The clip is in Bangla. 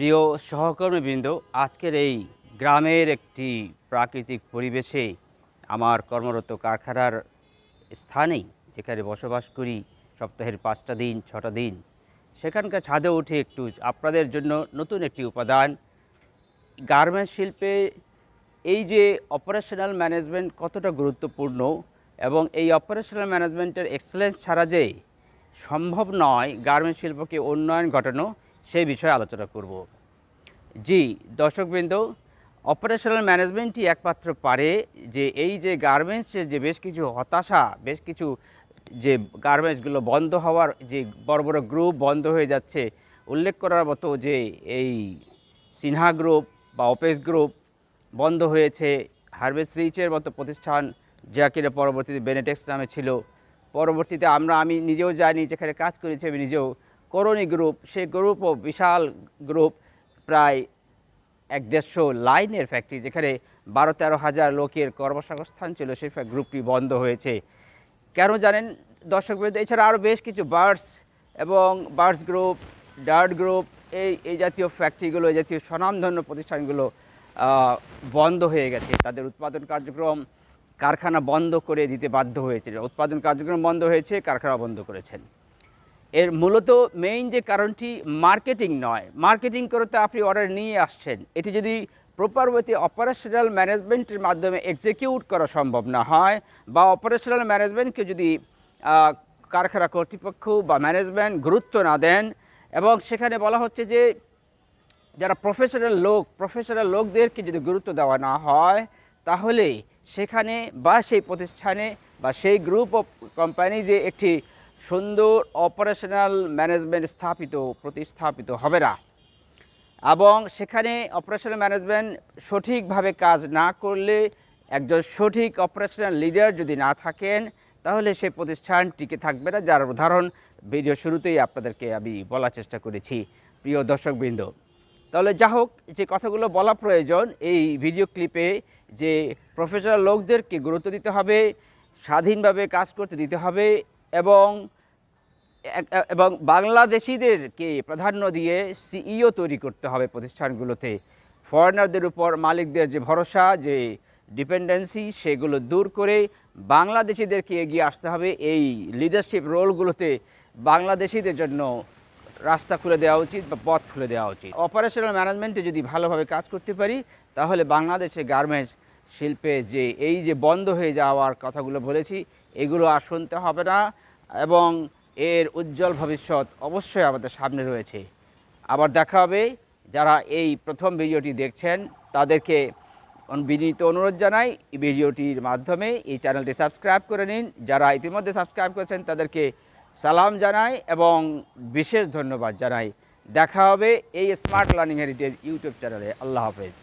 প্রিয় সহকর্মীবৃন্দ, আজকের এই গ্রামের একটি প্রাকৃতিক পরিবেশে আমার কর্মরত কারখানার স্থানেই, যেখানে বসবাস করি সপ্তাহের পাঁচটা দিন, ছটা দিন, সেখানকার ছাদে উঠে একটু আপনাদের জন্য নতুন একটি উপাদান, গার্মেন্টস শিল্পে এই যে অপারেশনাল ম্যানেজমেন্ট কতটা গুরুত্বপূর্ণ এবং এই অপারেশনাল ম্যানেজমেন্টের এক্সেলেন্স ছাড়া যে সম্ভব নয়, গার্মেন্টস শিল্পকে উন্নয়ন ঘটানো সেই বিষয়ে আলোচনা করব। জি, দর্শকবৃন্দ অপারেশনাল ম্যানেজমেন্টই একমাত্র পারে যে এই যে গার্মেন্টসের যে বেশ কিছু হতাশা, বেশ কিছু যে গার্মেন্টসগুলো বন্ধ হওয়ার যে বড় বড় গ্রুপ বন্ধ হয়ে যাচ্ছে, উল্লেখ করার মতো যে এই সিনহা গ্রুপ বা অপেস গ্রুপ বন্ধ হয়েছে। হারভেস্ট রিচের মতো প্রতিষ্ঠান যা কিনা পরবর্তীতে বেনেটেক্স নামে ছিল। পরবর্তীতে আমরা, আমি নিজেও জানি, যেখানে কাজ করেছি, আমি নিজেও করণী গ্রুপ, সেই গ্রুপও বিশাল গ্রুপ প্রায় এক দেড়শো লাইনের ফ্যাক্টরি যেখানে বারো তেরো হাজার লোকের কর্মসংস্থান ছিল, সেই গ্রুপটি বন্ধ হয়েছে। কেন জানেন দর্শক দর্শকবৃন্দ এছাড়া আরও বেশ কিছু বার্ডস এবং বার্ডস গ্রুপ ডার্ট গ্রুপ এই এই জাতীয় ফ্যাক্টরিগুলো এই জাতীয় স্বনামধন্য প্রতিষ্ঠানগুলো বন্ধ হয়ে গেছে। তাদের উৎপাদন কার্যক্রম কারখানা বন্ধ করে দিতে বাধ্য হয়েছে। উৎপাদন কার্যক্রম বন্ধ হয়েছে, কারখানা বন্ধ করেছেন। এর মূলত মেইন যে কারণটি মার্কেটিং নয়। মার্কেটিং করতে আপনি অর্ডার নিয়ে আসছেন। এটি যদি প্রপার ওয়েতে অপারেশনাল ম্যানেজমেন্টের মাধ্যমে এক্সিকিউট করা সম্ভব না হয় বা অপারেশনাল ম্যানেজমেন্টকে যদি কারখানা কর্তৃপক্ষ বা ম্যানেজমেন্ট গুরুত্ব না দেন এবং সেখানে বলা হচ্ছে যে, যারা প্রফেশনাল লোক প্রফেশনাল লোকদেরকে যদি গুরুত্ব দেওয়া না হয়, তাহলে সেখানে বা সেই প্রতিষ্ঠানে বা সেই গ্রুপ অফ কোম্পানি যে একটি সুন্দর অপারেশনাল ম্যানেজমেন্ট স্থাপিত, প্রতিস্থাপিত হবে না। এবং সেখানে অপারেশনাল ম্যানেজমেন্ট সঠিকভাবে কাজ না করলে একজন সঠিক অপারেশনাল লিডার যদি না থাকেন, তাহলে সেই প্রতিষ্ঠান টিকে থাকবে না। যার উদাহরণ ভিডিও শুরুতেই আপনাদেরকে আমি বলার চেষ্টা করেছি। প্রিয় দর্শকবৃন্দ, তাহলে যা হোক, যে কথাগুলো বলা প্রয়োজন, এই ভিডিও ক্লিপে যে প্রফেশনাল লোকদেরকে গুরুত্ব দিতে হবে, স্বাধীনভাবে কাজ করতে দিতে হবে এবং এবং বাংলাদেশিদেরকে প্রাধান্য দিয়ে সিইও তৈরি করতে হবে প্রতিষ্ঠানগুলোতে। ফরেনারদের উপর মালিকদের যে ভরসা, যে ডিপেন্ডেন্সি সেগুলো দূর করে বাংলাদেশিদেরকে এগিয়ে আসতে হবে। এই লিডারশিপ রোলগুলোতে বাংলাদেশিদের জন্য রাস্তা খুলে দেওয়া উচিত বা পথ খুলে দেওয়া উচিত। অপারেশনাল ম্যানেজমেন্টে যদি ভালোভাবে কাজ করতে পারি, তাহলে বাংলাদেশে গার্মেন্টস শিল্পে যে এই যে বন্ধ হয়ে যাওয়ার কথাগুলো বলেছি, এগুলো আর শুনতে হবে না এবং এর উজ্জ্বল ভবিষ্যৎ অবশ্যই আমাদের সামনে রয়েছে। আবার দেখা হবে, যারা এই প্রথম ভিডিওটি দেখছেন তাদেরকে বিনীত অনুরোধ জানাই ভিডিওটির মাধ্যমে এই চ্যানেলটি সাবস্ক্রাইব করে নিন। যারা ইতিমধ্যে সাবস্ক্রাইব করেছেন তাদেরকে সালাম জানাই এবং বিশেষ ধন্যবাদ জানাই। দেখা হবে এই স্মার্ট লার্নিং হেরিটেজ ইউটিউব চ্যানেলে। আল্লাহ হাফেজ।